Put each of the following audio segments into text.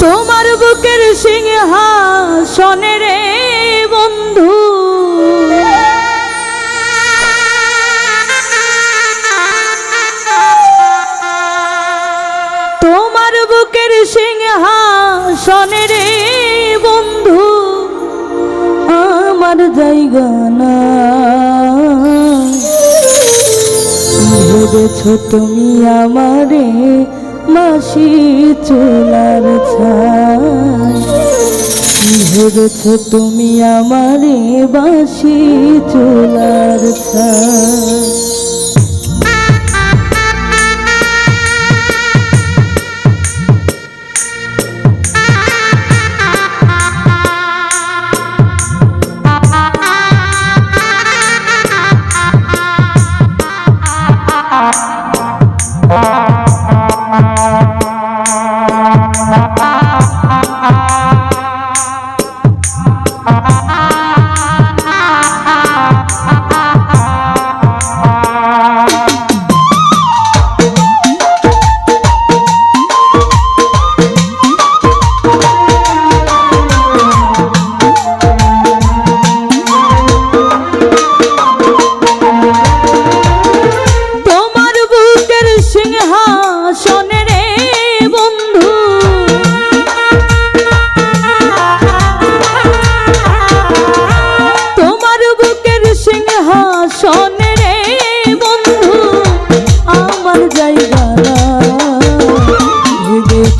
তোমার বুকের সিংহাসনে রে বন্ধু। তোমার বুকের সিংহাসনে রে বন্ধু। আমার জায়গা না। ভেবেছ তুমি আমারে মাসি চুলার ছায় ভেবেছ তুমি আমারে বাসি চুলার ছাই।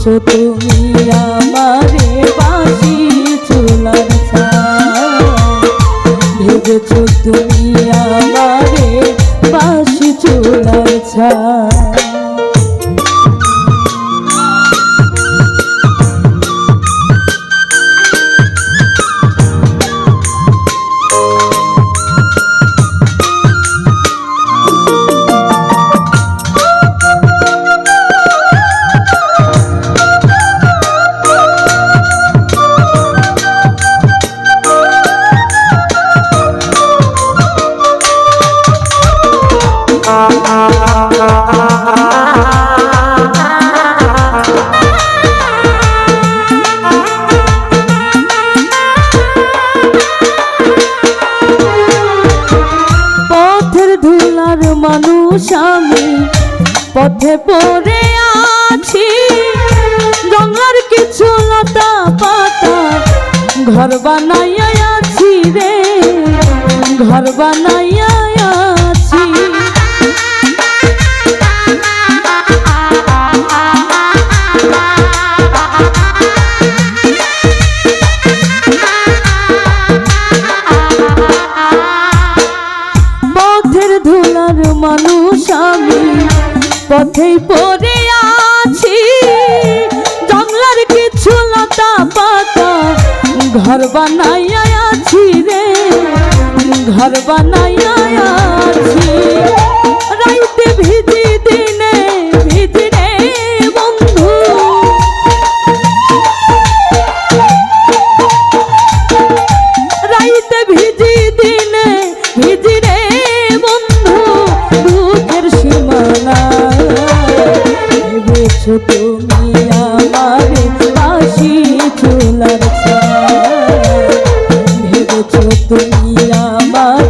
তুমি মানুষ আমি, পথে পড়ে আছি। জঙ্গলার কিছু লতা পাতা ঘর বানাইয়া আছি রে, ঘর বানাইয়া পথেই পড়ে আছি। জঙ্গলার কিছু লতা পাতা ঘর বানাইয়া আছি রে ঘর বানাইয়া তুমি আমারে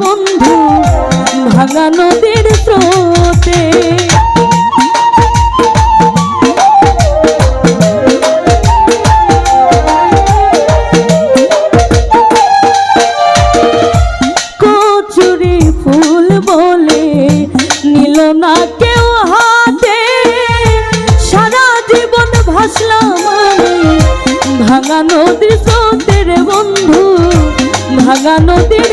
বন্ধু ভাঙা নদীর স্রোতে। কচুরি ফুল বলে হাতে। সারা ভাসলাম ভাঙা নদীর স্রোতের বন্ধু ভাঙা নদীর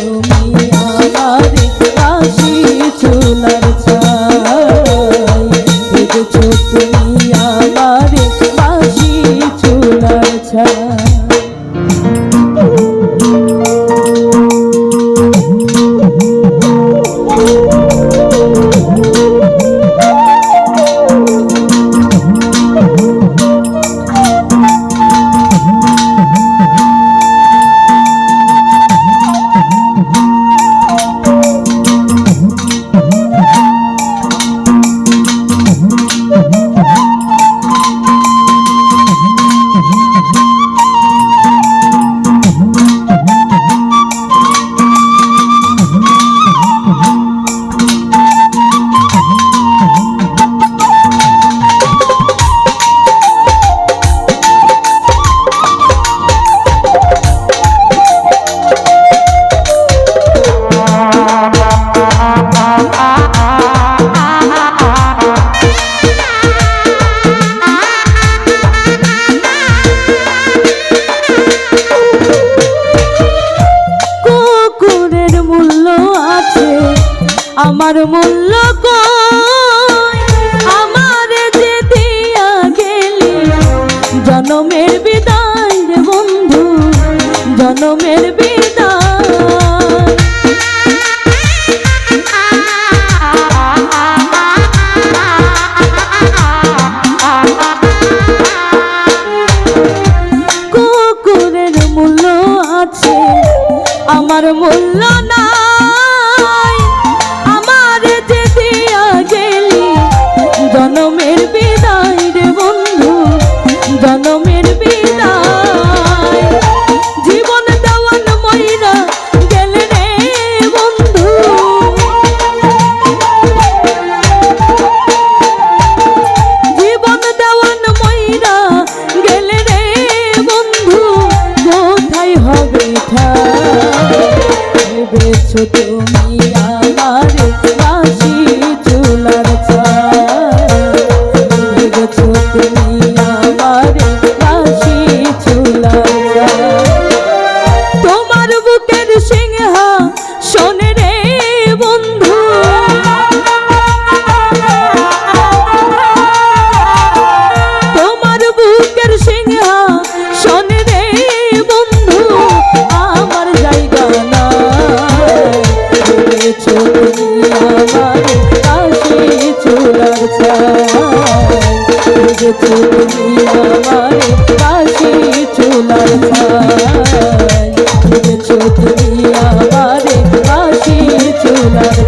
আমার মূল্য আমার যে দিয়া গেলি জনমের বিদায় বন্ধু, জনমের বিদায়। কুকুরের মূল্য আছে, আমার মূল্য নাই। তুমি আমার কাশি চুলার চুলার ভেবেছ তুমি আমার কাশি চুলার